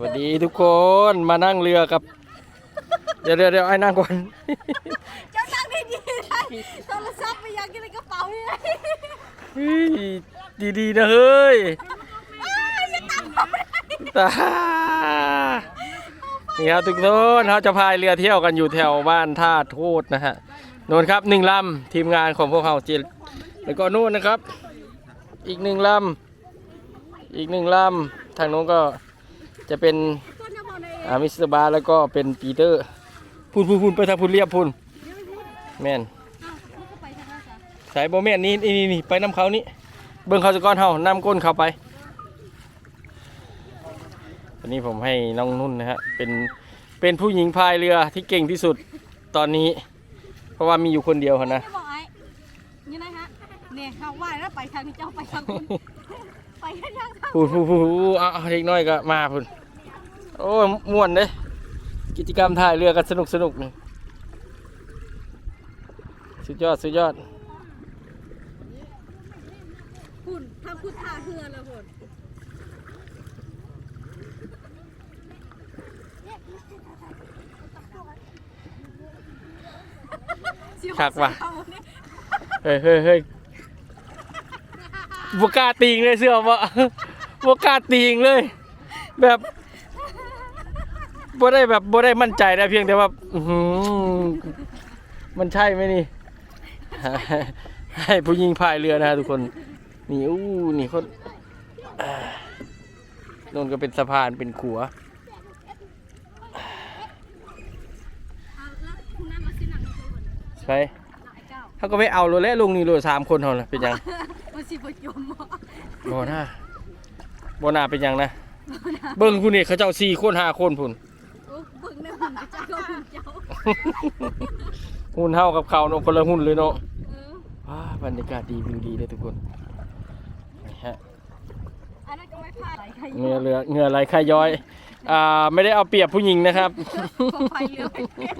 สวัสดีทุกคนมานั่งเรือกับ เดี๋ยวเดี๋ยวเดี๋ยวไอ้นั่งก่อนเจ้านั่งดีๆได้โทรศัพท์ไปยังกินในกระเป๋านี่เลยเฮ้ยดีๆนะเฮ้ยอ้าวอย่าตามผมเลยตานี่ครับทุกคนเขาจะพายเรือเที่ยวกันอยู่แถวบ้านท่าโทษนะฮะโน่นครับหนึ่งลำทีมงานของพวกเขาจิตแล้วก็นู่นนะครับ อีกหนึ่งลำอีกหนึ่งลำทางโน้นก็ จะเป็นคนจะบอกในอามิสเตอร์บาร์แล้วก็เป็นปีเตอร์พูนพูนพูนไปทางพูนเรียบพูนแม่นอ้าวเขาก็ไปทางนั้นซะสายโบแม่นนี่นี่นี่นี่ไปน้ำเขานี่เบิ้งเขาสะก้อนเฮาน้ำก้นเขาไปวันนี้ผมให้น้องนุ่นนะฮะเป็นเป็นผู้หญิงพายเรือที่เก่งที่สุดตอนนี้ เพราะว่ามีอยู่คนเดียวหั่นนะไม่บอกไอ้ยังไงฮะเนี่ยเขาไหว้แล้วไปทางนี้เจ้าไปทางคุ ณไปทางทางพูนพูนพูนพูนเอาเอาเล็กน้อยก็มาพูนโอ้ยม่วนเด้กิจกรรมถ่ายเรือกันสนุกสนุกนี่สุดยอดสุดยอดคุณทางคุณท่าเรือเลยคุณคักว่ะเฮ้ยเฮ้ยเฮ้ย บกล้าติงเลยเสื้อวะบกล้าติงเลย แบบบ่ได้แบบบ่ได้มั่นใจนะเพียงแต่ว่าอื้อหือมันใช่ไหมนี่ ให้ผู้ยิงพายเรือนะฮะทุกคนนี่อู้นี่เขาอ่านนก็เป็นสะพานเป็นขัวคุณนั่นมาสิหนังเลยคุณใช่ไอ้เจ้าเขาก็ไม่เอาเลยแล้วลุงนี่เลยสามคนเท่านั้นเป็นยัง สิประจมบ่โบนาโบนาเป็นยังนะ เบิ้งคุณนี่เขาเจ้าสี่คนห้าคนพุ่นโอ้เบิ่งในหุ่นกระเจ้าก็หุ่นเจ้าหุ่นเท่ากับเขาเนาะคนละหุ่นเลยเนาะเออว้าบรรยากาศดีวิวดีเลยทุกคนนี่ฮะอันนั้นก็ไม่พลาดไหลใครเหงื่อเรือเหงื่อไหลคายย้อย อ่าไม่ได้เอาเปรียบผู้หญิงนะครับไปเรือไปเป็น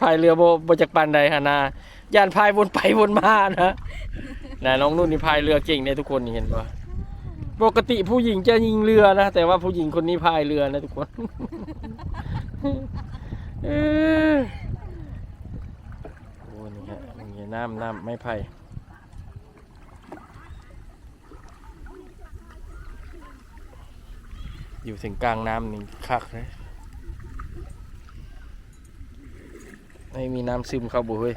พายเรือโบโบจากปันใดฮะนาย่านพายวนไปวนมานะ นะน้องนุ่นนี่พายเรือเก่งเนี่ยทุกคนนี่เห็นปะปกติผู้หญิงจะยิงเรือนะแต่ว่าผู้หญิงคนนี้พายเรือนะทุกคนเออโอ้นี่ฮะนี่น้ำน้ำไม่ไผ่อยู่ถึงกลางน้ำนี่คักเลยไม่มีน้ำซึมเข้าบุเฮ้ย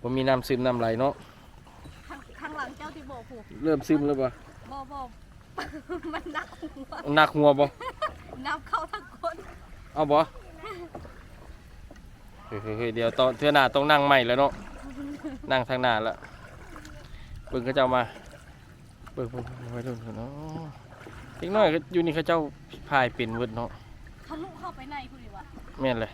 ผมมีน้ำซึมน้ำไหลเนาะ ผูกเริ่มซึมแล้วปะบอบอมันหนักหัวหนักหัวบ่นับเข้าทั้งคนเอาบ่เฮ้ยเฮ้ยเฮ้ยเดี๋ยวตอนเทื่อหน้าต้องนั่งใหม่แล้วเนาะนั่งทางหน้าละเบิ่งเขาเจ้ามาเบิ่งเบิ่งเบิ่งไว้รุ่นเขาเนาะเล็กน้อยก็อยู่นี่เขาเจ้าพายเป็นเวิดเนาะทะลุเข้าไปในคุณดิวะแม่นเลย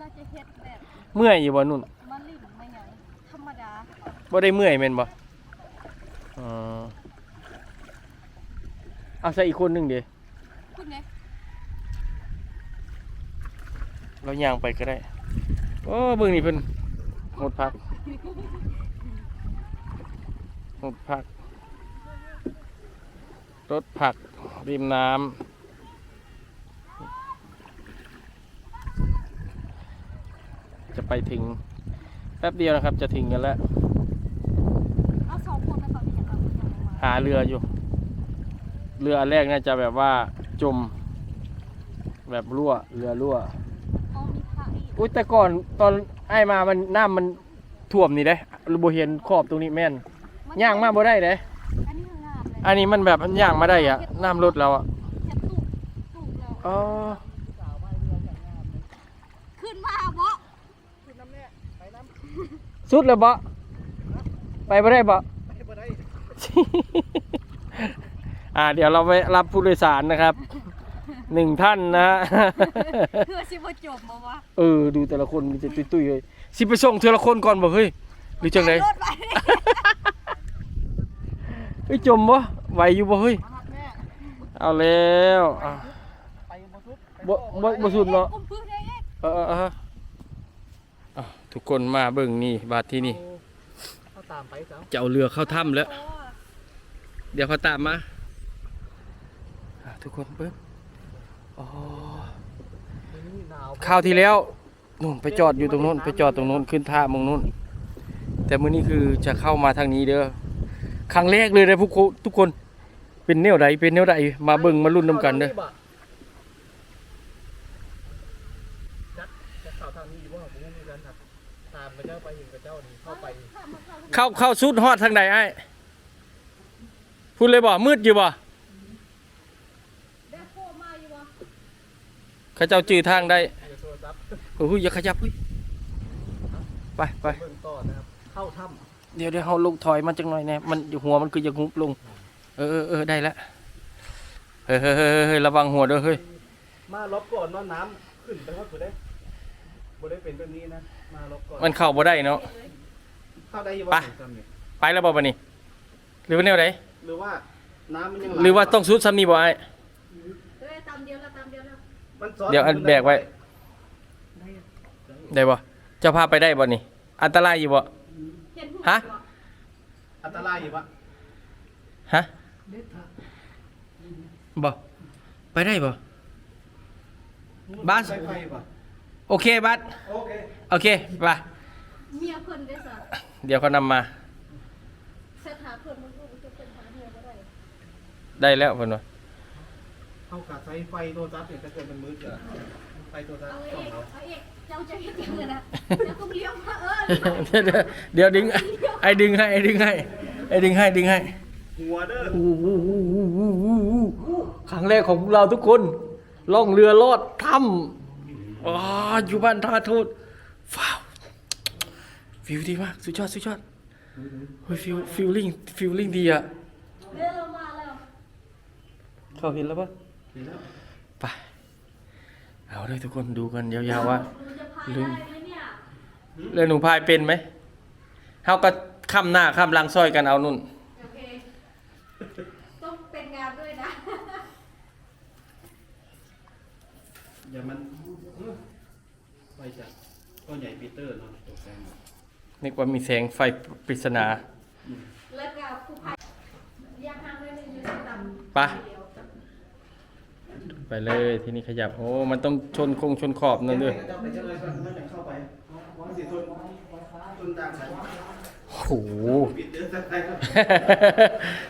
น่าจะเฮ็ดแบบเมื่อยอยู่บ่นุ่นมาลิ่นไม่หยังธรรมดาบ่ได้เมื่อยแม่นบ่อ๋อเอาใส่อีกคนหนึงเด้คุณเนี่ยเราย่างไปก็ได้โอ้เบิ่งนี่เพิ่นหมดพักหมดพักรถผักริมน้ำ จะไปถึงแป๊บเดียวนะครับ จะถึงกันแล้วเอาสองคนนะตอนนี้อย่างเราอย่างเรามาหาเรืออยู่ เรืออันแรกน่าจะแบบว่าจม แบบรั่วเรือรั่วเอามีพระอีกอุ้ยแต่ก่อนตอนไอ้มามันน้ำมันท่วมนี่เด้บ่เห็นขอบตรงนี้แม่นย่างมาบ่ได้เด้อันนี้งามเลยอันนี้มันแบบมันย่างมาได้อะน้ำลดแล้วอะแค่ตุกตุกแล้วอ๋อ ขึ้นมาบ่ สุดเลยบ่ไปบ่ได้บ่ อ่า เดี๋ยวเราไปรับผู้โดยสารนะครับหนึ่งท่านนะฮะเพื่อสิบ่จบบ่วะเออ ดูแต่ละคนมีแต่ตุ้ยๆเลยสิไปส่งเทละคนก่อนบ่เฮ้ยหรือจังไดรถไปเฮ้ยจมบ่ไหวอยู่บ่เฮ้ยเอาแล้วอะบ่บ่บ่สุดเนาะกุมพื้นได้เอ๊ะเออเออเอออะ ทุกคนมาเบิ่งนี่บาดที่นี่เขาตามไปซะจะเอาเรือเข้าถ้ำแล้วโอ้เดี๋ยวเขาตามมาอะทุกคนเบิ้งอ๋อข้าวที่แล้วนู่นไปจอดอยู่ตรงนู้นไปจอดตรงนู้นขึ้นท่ามงนู้น แต่มื้อนี้คือจะเข้ามาทางนี้เด้อครั้งแรกเลยนะพวกคุณทุกคนเป็นแนวใดเป็นแนวใดมาเบิ่งมาลุ้นนํกันเด้อจะข่าวทางนี้ว่าผมมีการถักตามพระ เจ้าไปเห็นพระเจ้านี่เข้าไปเข้าเข้าสุดฮอดทางใดไอ้พูดเลยบ่มืดอยู่บ่ได้โคมาอยู่วะเขาเจ้าจื้อทางได้เดี๋ยวโทรศัพท์โอ้ยอย่าขยับเฮ้ยไปไปเบื้องต้นนะครับเข้าถ้เดี๋ยวเดี๋ยวเฮาลงถอยมาจังหน่อยแน่มันหัวมันคือจะงุบลง เออเออเออได้แล้วเฮ้ยเฮ้ยเฮ้ยเฮ้ยระวังหัวเด้อเฮ้ยำมาลบก่อนว่าน้ำขึ้นไปว่าผู้ได้ผู้ได้เป็นแบบนี้นะมา ลบก่อนมันเข้าบ่ได้เนาะ เข้าได้อยู่ไปว่าจำเนี่ยไปแล้วบ่บัดนี้ หรือว่าแนวใดหรือว่าน้ำมันยังหรือว่าต้องสุดซ้ำนี้บ่ไอ้เฮ้ยตามเดียวแล้วตามเดียวแล้วมันซ้อนเดี๋ยวอันแบกไว้ ได้บ่เจ้าพาไปได้บ่นี่ อันตรายอยู่บ่ เห็นฮะอันตรายอยู่ปะฮะบ่ไปได้บ่บ้านไฟไฟปะโอเคบัสโอเค โอเคไปเมียเพิ่นได้สะเดี๋ยวเขานำมาเสถหาเพิ่นมันก็จะเป็นหาเมียบ่ได้ได้แล้วเพิ่นว่าเข้ากับไฟไฟโทรศัพท์เนี่ยถ้าเกิดมันมืดเกินไฟโทรศัพท์เอาขเอองกเราเอาเอกเจ้าจะเฮ็ดจังเลยนะแล้วก็เลี้ยวมาเออเดี๋ยวเดี๋ยวเดี๋ยวดึงไอ้ดึงให้ไอ้ดึงให้ไอ้ดึงให้ดึงให้หัวเด้ออู้หูหูหูหูหูหูครั้งแรกของพวกเราทุกคนล่องเรือลอดถ้ำอ๋ออยู่บ้านท่าทูตฟ้าว ฟิลดีมาก สุดยอด สุดยอดเฮ้ยฟิลฟิลลิ่งฟิลลิ่งดีอะเรือเรามาแล้วเขาเห็นแล้วปะเห็นแล้วไปเอาเลยทุกคนดูกันยาวๆว่าหนูจะพายได้ไหมเนี่ยเรือหนูพายเป็นไหมเฮาก็ข้ามหน้าข้ามหลังซอยกันเอานุ่น โอเคต้องเป็นงานด้วยนะ อย่ามันไฟจากก้อนใหญ่ปีเตอร์เนาะตกแต่ง นึกว่ามีแสงไฟปริศนาแล้วก็ผู้พักยากห้างไม่ได้ต่ำปะไปเลยที่นี่ขยับ โอ้ มันต้องชนคงชนขอบนั่นด้วยโอ้โห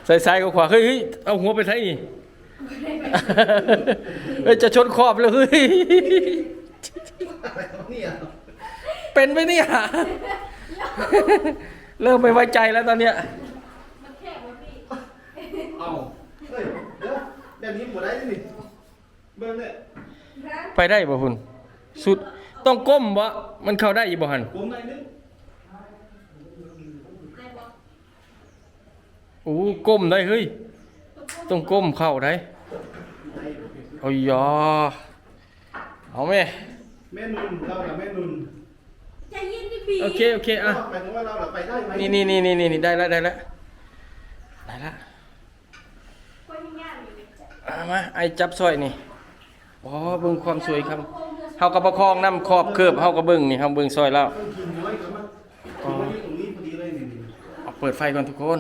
ซ้ายๆกับขวาเฮ้ยเอาหัวไปใช่นี่จะชนขอบเลยเฮ้ยเป็นไหมเนี่ย เริ่มไม่ไว้ใจแล้วตอนเนี้ยมันแคบวะพี่เอาเฮ้ยเดี๋ยวแบบนี้หมดได้นี่เบิ่งเนี่ยไปได้ป่ะคุณสุดต้องก้มวะมันเข้าได้อีบ่หันผมไหนนึงได้ปะโอ้ก้มได้เฮ้ยต้องก้มเข้าได้ได้โอ้ยยอเอาไหมแม่นุนเรากับแม่นุน ใจเย็นดิพี่โอเคโอเคอะหมายถึงว่าเราไปได้ไหมนี่นี่นี่นี่นี่ได้แล้วได้แล้วได้แล้วคนยังยากอยู่เลยเอามาไอจับซอยนี่อ๋อเบิ่งความสวยครับเฮากระประคองน้ำขอบเคือบเฮากระเบิ่งนี่เฮาเบิ่งซอยแล้ว ต้องกินน้อยกันมั้งตรงนี้ตรงนี้พอดีเลยนี่เอาเปิดไฟก่อนทุกคน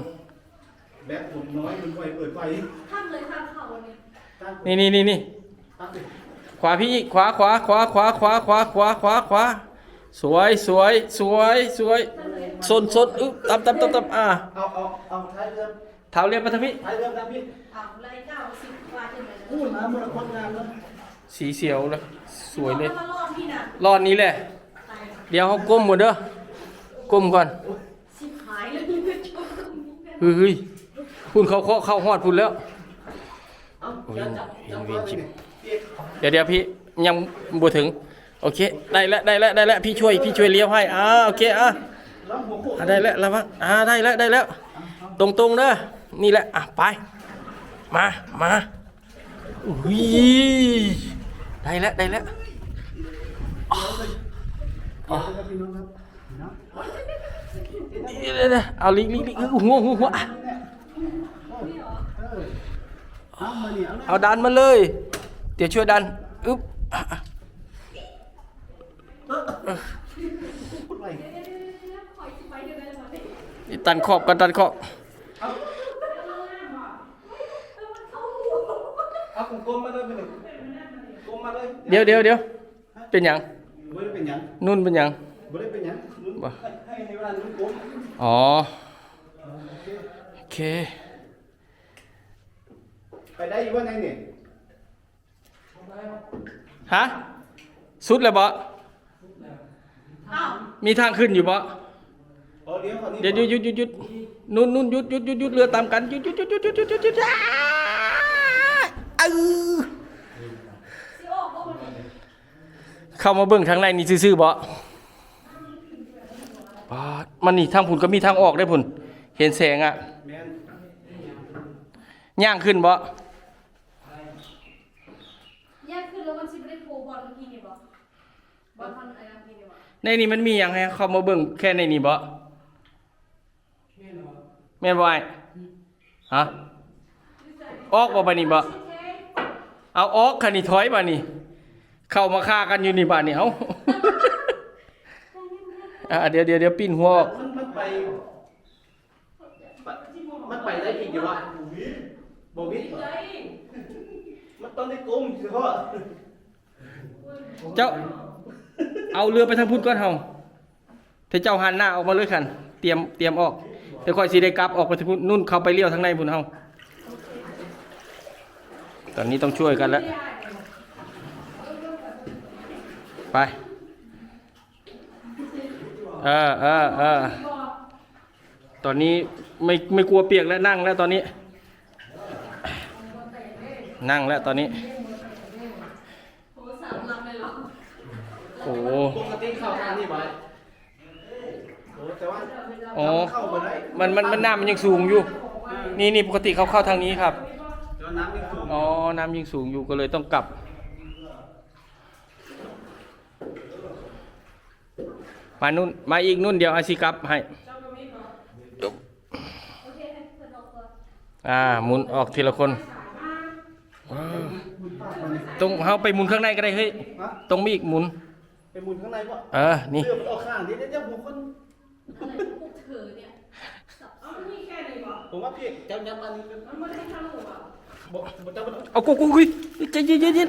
แบบผมน้อยมันไฟเปิดไฟข้ามเลยข้ามเขาเนี่ยตั้งนี่นี่นี่นี่ตั้งดิขวาพี่อีกขวาขวาขวาขวาขวาขวาขวาขวาขวา สวยสวยสวยสวยสนสนอึ๊บตับตับตับตับอะเอาเอาเอาท้ายเรือเท้าเรียบมาทางพี่ท้ายเรือนะพี่เอาเลยเก้าสิบกว่าจังเลยพูดนะมันคนงานแล้วสีเสียวเลยสวยเลยมารอบพี่น่ะรอดนี้แหละตายเดี๋ยวเขาก้มหมดเด้อก้มก่อนสิบหายเลยชมตรงนี้กันเฮ้ยพุ่นเขาเคาะเข้าฮอดพุ่นแล้วเอาโอ้ยจับจับเห็นจับเวียนจิบพี่เดี๋ยวเดี๋ยวพี่ยังบ่ถึง โอเค ได้แล้วได้แล้วได้แล้วพี่ช่วยพี่ช่วยเลี้ยวให้อ่าโอเคอะแล้วหัวโขกอะได้แล้วระวังอ่าได้แล้วได้แล้วตรงตรงๆเด้อนี่แหละอะไป มามาอุ้ยได้แล้วได้แล้วอ๋อได้เดี๋ยเอาลิงลิงลิงหัวหัวหัวเอาดันมาเลย เดี๋ยวช่วยดันอึ๊บ พูดไปคอยสิไปเดียวได้หมดเลยนี่ตันขอบกันตันขอบเอากลมมาเลยมาเลยกลมมาเลยเดี๋ยวเดี๋ยวเดี๋ยวเป็นหยังบ่ได้เป็นหยังนุ่นเป็นหยังบ่ได้เป็นหยังลุ้นให้ให้เวลาลุ้นกลมอ๋อโอเคไปได้อยู่ว่าไงเนี่ยฮะสุดแล้วบ่ อ้าวมีทางขึ้นอยู่บ่อ๋อเดี๋ยวก่อนนี่เดี๋ยวหยุดหยุดหยุดหยุดนุ่นนุ่นหยุดหยุดหยุดหยุดเรือตามกันหยุดหยุดหยุดหยุดหยุดหยุดหยุดหยุดอ้าเออสิโอ้ก็มันเข้ามาเบิ่งทางในนี่ซื่อๆบ่ปาดมันนี่ทางผุนก็มีทางออกได้ผุนเห็นแสงอะแม่นย่างขึ้นบ่ แยกขึ้นแล้วมันสิบ่ได้โผล่บอลเมื่อกี้นี่บ่บอลทันอะไรเมื่อกี้นี่บ่ ในนี่มันมีหยังให้เข้ามาเบิ่งแค่ในนี่บ่แม่นบ่ไอ้ฮะออกบ่บัดนี้บ่เอาออกคันนี่ถอยบ่นี่เข้ามาฆ่ากันอยู่นี่บ่นี่เอ้าอะเดี๋ยวเดี๋ยวเดี๋ยวปิ้นหัวออกมันมันไปไปมันไปได้อีกอยู่วะบ่วิดเหรอมันต้องได้กลมสิพ่อเจ้า เอาเรือไปทางพุทธก่อนเฮาถ้าเจ้าหันหน้าออกมาเลยคันเตรียมเตรียมออกเดี๋ยวค่อยสิได้กลับออกไปทางพุทธนู่นเขาไปเลี้ยวทางในพุ่นเฮาตอนนี้ต้องช่วยกันแล้วไปเออเออเออตอนนี้ไม่ไม่กลัวเปียกแล้วนั่งแล้วตอนนี้ นั่งแล้วตอนนี้ โอ้สามลำเลยเหรอโอ้โหปกติเข้าทางนี้บ่โอ้แต่ว่าอ๋อ เข้าบ่ได้มันมันมันน้ำมันยังสูงอยู่ นี่นี่ปกติเขาเข้าทางนี้ครับแต่ว่าน้ำยังสูงอ๋อ น้ำยังสูงอยู่ก็เลยต้องกลับ มานุ่น มาอีกนุ่นเดียวอาซิกลับให้โอเคให้เพิ่นออกก่อนอ่าหมุนออกทีละคนว้าวตรงเขาไปหมุนข้างในก็ได้เฮ้ยฮะตรงมีอีกหมุน ไปหมุนข้างในบ่เออ นี่เรือมันออกข้างนี้เดี๋ยวผมคนอะไรพวกเธอเนี่ยผมว่าพี่เจ้ายับอันนี้มันไม่ได้ทำหรอบ่บ่เจ้าบ่ต้องเอากูกูคุยใจเย็นเย็นเย็น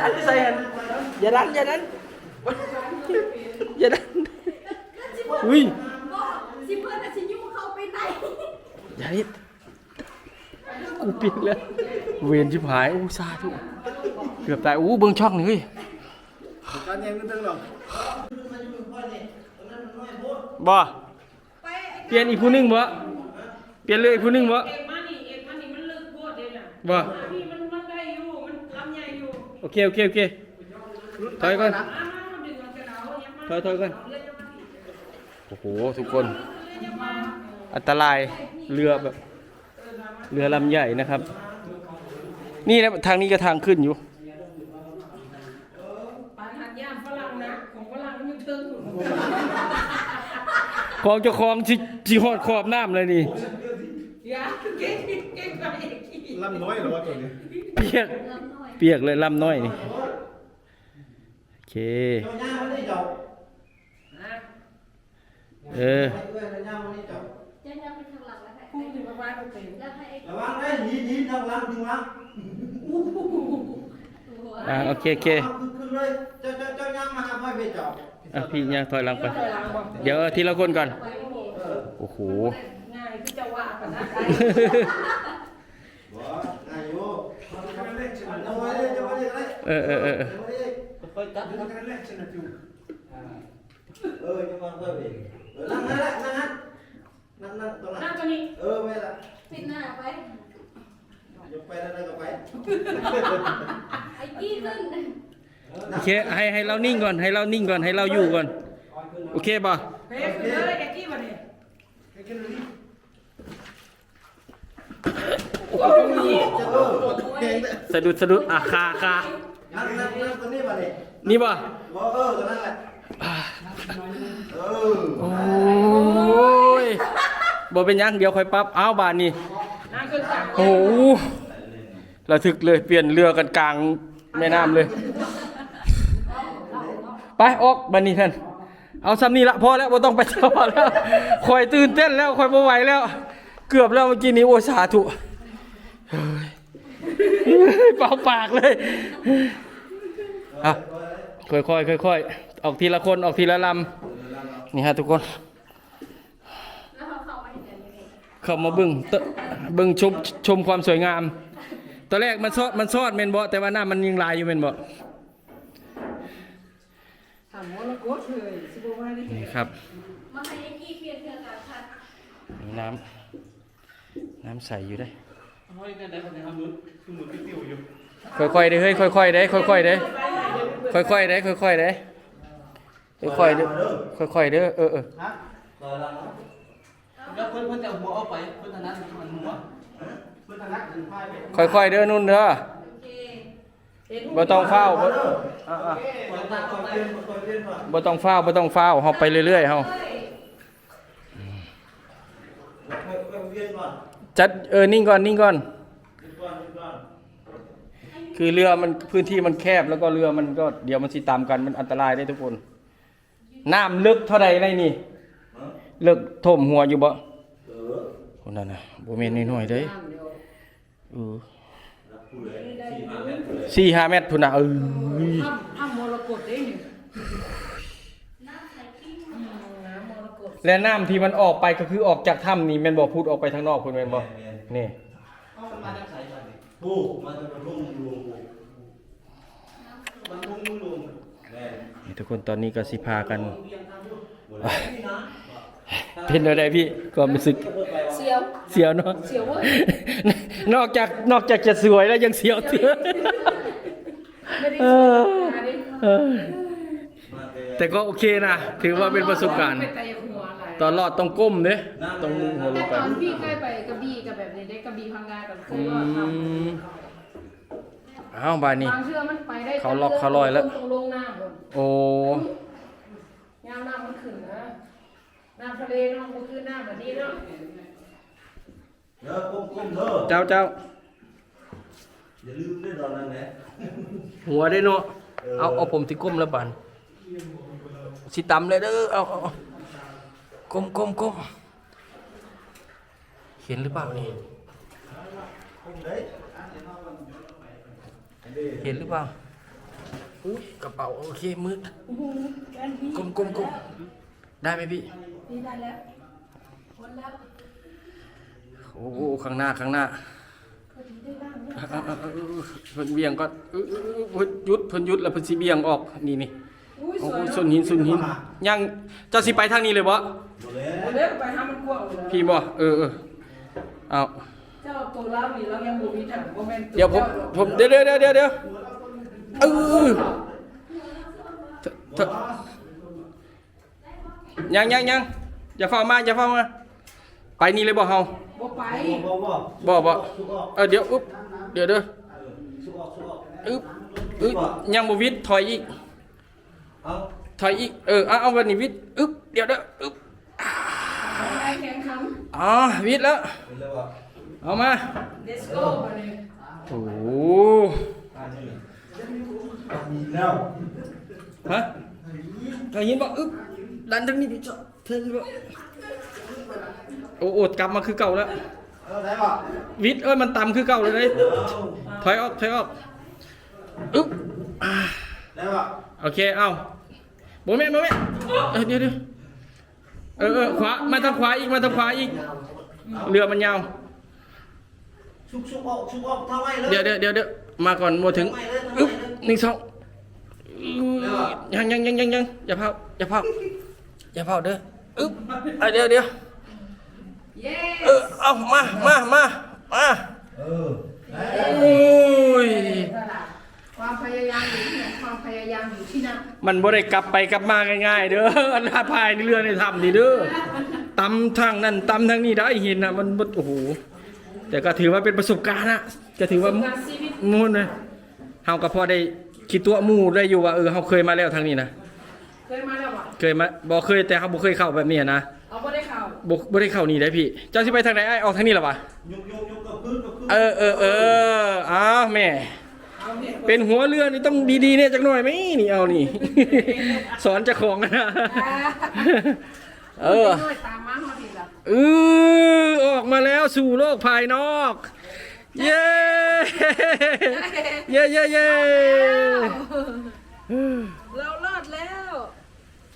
ดันใส่หันอย่าดันอย่าดันอย่าดันอุ้ยก็สิเพื่อนน่ะสิยุ่งเข้าไปไหนอย่าดิ กูเปียกแล้ว เวรชิบหายอู้ซาทุกเกือบตายอู้เบิ้งช่องนี่เฮ้ยการยังไม่ตึงหรอบ่เปลี่ยนอีกผู้นึงบ่เปลี่ยนเลยอีกผู้นึงบ่บ่โอเคโอเคโอเคถอยก่อนถอยถอยก่อนโอ้โหทุกคน อันตรายเรือแบบ เรือลำใหญ่นะครับ นี่นะทางนี้ก็ทางขึ้นอยู่ของจะาของจีฮอดขอบน้ำเลยนี่ลำน้อยหรอวะตัวนี้เปียกเปียกเลยลำน้อยนี่โอเคเออ เราเป็นแล้วให้ไอ้ระวังได้หินหินทางหลังถึงหลังหัวอ่าโอเคโอเคขึ้นเลยเจ้าเจ้าเจ้าย่ามาหาพ่อพี่เจ้าอะพี่ย่างถอยหลังไปถอยหลังบอกเดี๋ยวทีละคนก่อน ไปโอ้โหโอ้โห ง่ายที่จะว่ากันนะบ่อายุเอาไว้เลยจะไว้เลยเออเออเออค่อยจับดูกันแรกชนะจูเออจะมาเพิ่มอีกเออนั่งนั่งนั่งนั่งนั่งตรงนั้นั่งนตัวนี้เออไม่ละ ปิดหน้าไป ยกไปแล้วก็ไปไอ้กี้ขึ้นโอเคให้ให้เรานิ่งก่อนให้เรานิ่งก่อนให้เราอยู่ก่อน โอเคป่ะเฮ้ยคุณเลยเอกกี้มาเนี่ยเออเก่งสะดุดสะดุดอะคาคานั่งนั่งนั่งตรงนี้มาเนี่ยนี่ป่ะบ่เออตรงนั้นแหละเออโอ้ย บ่เป็นหยังเดี๋ยวค่อยปรั๊บอ้าวบานนี่นั่งขึ้นกลางโอ้โหระทึกเลยเปลี่ยนเรือกันกลางแม่น้ำเลย ไปออกบันนี้ท่านเอาซ้ำนี่ละพอแล้วบ่ต้องไปต่อแล้วคอยตื่นเต้นแล้วคอยบ่ไหวแล้ว เกือบแล้วเมื่อกี้นี้โอสาธุเฮ้ยเป่าปากเลยอะค่อยๆค่อยๆออกทีละคนออกทีละลำนี่ฮะทุกคน แล้วเขาเข้ามาเห็นอย่างนี้ เข้ามาเบึ้งเตะเบึ้งชมชมความสวยงาม ตอนแรกมันซอดมันซอดเมนบ่แต่ว่าหน้ามันยังลายอยู่เมนบ่ถามว่าเราโบนี่ครับนี่น้ำน้ำใสอยู่ได้ค่อยๆเด้เฮ้ยค่อยๆเด้ค่อยๆเด้ค่อยๆเด้ค่อยๆเด้ค่อยๆเด้อค่อยๆเด้อเออเออ แล้วแล้วเพื่อนเพื่อนจะหัวเอาไปเพื่อนธนัดมันหัวเพื่อนธนัดถึงพายไปค่อยๆเด้อนุ่นเด้อโอเคบ่ต้องเฝ้าบ่อะคอยตาคอยเพี้ยนคอยเพี้ยนว่ะๆบ่ต้องเฝ้าบ่ต้องเฝ้าเฮาไปเรื่อยๆเฮาคอยคอยเพี้ยนก่อนจัดเออนิ่งก่อนนิ่งก่อนหยุดก่อนหยุดก่อนคือเรือมันพื้นที่มันแคบแล้วก็เรือมันก็เดี๋ยวมันสิตามกันมันอันตรายได้ทุกคน น้ำลึกเท่าใดในนี่ฮะลึกท่วมหัวอยู่บ่เออ คนนั้นน่ะบ่แม่นน้อยๆเด้เออรับผู้เลยสี่ห้าเมตรเลยสี่ห้าเมตรพุ่นน่ะเออถ้ำถ้ำมรกตได้หนึ่งน้ำใส่ขี้น้ำมรกตและน้ำที่มันออกไปก็คือออกจากถ้ำนี่แม่นบ่พูดออกไปทางนอกพุ่นแม่นบ่นี่เอามันมาจากไหนกันนี่ผู้มาจะมาทุ่งรวมผู้มันมุ่งมุ่งลงแม่นี่ทุกคนตอนนี้ก็สิพากัน เบียงทำอยู่หมดแล้วนี่นะเป็นอะไรพี่ความรู้สึกเพิ่งไปวะเสียวเสียวเนาะเสียวเว้ยนอกจากนอกจากจะสวยแล้วยังเสียวเสือไม่ได้เอเสียอนะดิเออมาเตะแต่ก็โอเคนะถือว่าเป็นประสบการณ์ไม่ไตหัวอะไรตอนรอดต้องก้มเด้ต้องมุงหัวลแต่งไปตอนพี่เคยไปกระบี่กับแบบนี้ได้กระบี่พังงากับเคอืยว่าทมอ้าวบายนี่ำบางเชื่อมันไปได้เขาล็อกเขาลอยแล้ว ตรงลงน้ำหมดโอ้ยามน้ำมันขึ้นนะ น้ำทะเลน้ำมันขึ้นน้ำแบบนี้เนาะเด้อก้มก้มเด้อเจ้าเจ้าอย่าลืมด้วยตอนนั้นนะหัวได้เนาะเอาเอาผมที่ก้มแล้วบานสิตำเลยเด้อเอาเอาเอาก้มก้มก้มเห็นหรือเปล่านี่ก้มเลยเห็นหรือเปล่าอุ้ยกระเป๋าโอเคมืดก้มก้มก้มได้ไหมพี่ นี่ได้แล้ววันแล้วโอ้โหข้างหน้าข้างหน้าเอาเอาเอาเอาเพิ่นเบี่ยงก็เออเออเออเพิ่นหยุดเพิ่นหยุดแล้วเพิ่นสิเบี่ยงออกนี่นี่อุ้ยโอ้สโหวยส่วนหินส่วนหินยังเจ้าสิไปทางนี้เลยบ่หมดแล้วเล็กไปหามันกว้างเลยพี่บ่เออเออเอาเจ้าตัวเรานี่เรายังบ่มีถังบ่แม่นตัวเดี๋ยวผมผมเดี๋ยวเดี๋ยวเดี๋ยวเดี๋ยวเดี๋ยวเออเถอะเถอะ ยังยังยังอย่าเฝ้ามาอย่าเฝ้ามาไปนี่เลยบ่เฮาบ่ไปบอกบอกบ่บ่สุกออกเออเดี๋ยวอุ๊บเดี๋ยวเด้อสุกออกสุกออกอึ๊บอึ๊บยังบ่วิทย์ถอยอีกเอาถอยอีกเออเอาเอาวันนี้วิทย์อึ๊บเดี๋ยวเด้ออึ๊บได้แข่งขันอ๋อวิทย์แล้วเห็นแล้วว่าเอามา let's go มาเลยโอ้โหอันนี้มีแล้วฮะก็ยินบอกอึ๊บ ดันทางนี้พี่เจ้าเธอบอกโอ้โอดกลับมาคือเก่าแล้วเออได้ป่ะวิทย์เอ้ยมันต่ำคือเก่าเลยเลยเอาถอยออกถอยออกอึ๊บอ่าได้ป่ะโอเคเอาโบแม่นโบแม่นเออเดี๋ยวเดี๋ยวเออเออขวามาทางขวาอีกมาทางขวาอีกเรือมันยาวชุกชุกออกชุกออกทำไมเลยเดี๋ยวเดี๋ยวเดี๋ยวเดี๋ยวมาก่อนโมถึงอึ๊บหนึ่งสองยังยังยังยังยังอย่าเผาอย่าเผา อย่าเผาเด้ออึ๊บอะเดี๋ยวเดี๋ยวเย้เออเอามามามามาเออโอ้ยความพยายามอยู่ที่ไหนความพยายามอยู่ที่นั่นมันบ่ได้กลับไปกลับมาง่ายๆเด้ออันลาพายในเรือในถ้ำนี่เด้อตำทางนั้นตำทางนี้ได้เห็นนะมันบ่โอ้โหแต่ก็ถือว่าเป็นประสบการณ์อะก็ถือว่าการชีวิตมูนเลยเฮาก็พอได้คิดตัวหมู่ได้อยู่ว่าเออเฮาเคยมาแล้วทางนี้นะ เคยมาแล้วอะเคยมาบ่เคยแต่เฮาบ่เคยเข้าแบบนี้นะเอาบ่ได้ข่าวบ่บ่ได้เข้านี่ได้พี่เจ้าสิไปทางไหนไอ้ายออกทางนี้ล่ะวะยุกยุกยุกกับพื้นกับพื้นเออเออเอออ้าวแม่ เอาเนี่ยเป็นหัวเรือนี่ต้องดีๆเนี่ยจักหน่อยไหมนี่เอานี่ สอนเจ้าของนะเออน้อยตามมาพอดีละเออออกมาแล้วสู่โลกภายนอก เย้เย้เย้เย้เรารอดแล้ว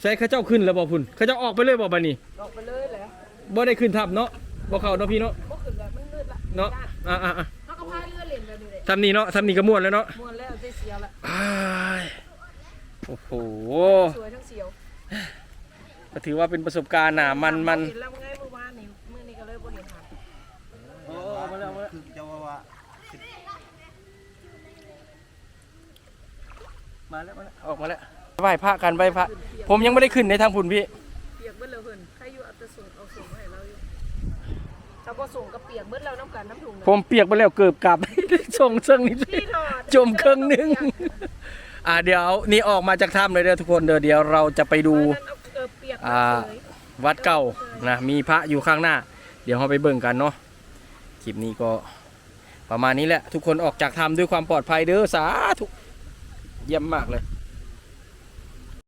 ใช่ข้าเจ้าขึ้นแล้วบอกพุ่นข้าเจ้าออกไปเลยบอกบานี่ออกไปเลยแล้วบ่ได้ขึ้นทับเนาะบ่เข้าเนาะพี่เนาะก็ขึ้นแล้วมันมืดละเนาะอะอะอะเขาก็พายเรือเล่นแบบนี้เลยทำนี่เนาะทำนี่ก็ม่วนแล้วเนาะมวนแล้วได้เสียวละอ้ายโอ้โหสวยทั้งเสียวก็ถือว่าเป็นประสบการณ์น่ะมันมันเห็นแล้วไงเมื่อวานนี่มื้อนี้ก็เลยบ่เห็นหันโอ้มาแล้วมาแล้วคือจะว่าว่ามาแล้วมาแล้วออกมาแล้วไหว้พระกันไหว้พระ ผมยังไม่ได้ขึ้นในทางพุ่นพี่ เปียกเบิดแล้วเพิ่นใครอยู่เอาแต่ส่งเอาส่งมาให้เราอยู่ถ้าบ่ส่งก็เปียกเบิดแล้วน้ำกันน้ำถุงผมเปียกไปแล้วเกือบกลับ ส่งเชิงนิด พี่ถอดจมครึ่งหนึง อ่าเดี๋ยวนี่ออกมาจากถ้ำเลยเด้อทุกคนเดี๋ยวเดี๋ยวเราจะไปดูเอาเออเปียกอ่า เลยวัดเก่านะมีพระอยู่ข้างหน้า เดี๋ยวเราไปเบิ่งกันเนาะคลิปนี้ก็ประมาณนี้แหละ ทุกคนออกจากถ้ำด้วยความปลอดภัยเด้อสาธุเยี่ยมมากเลย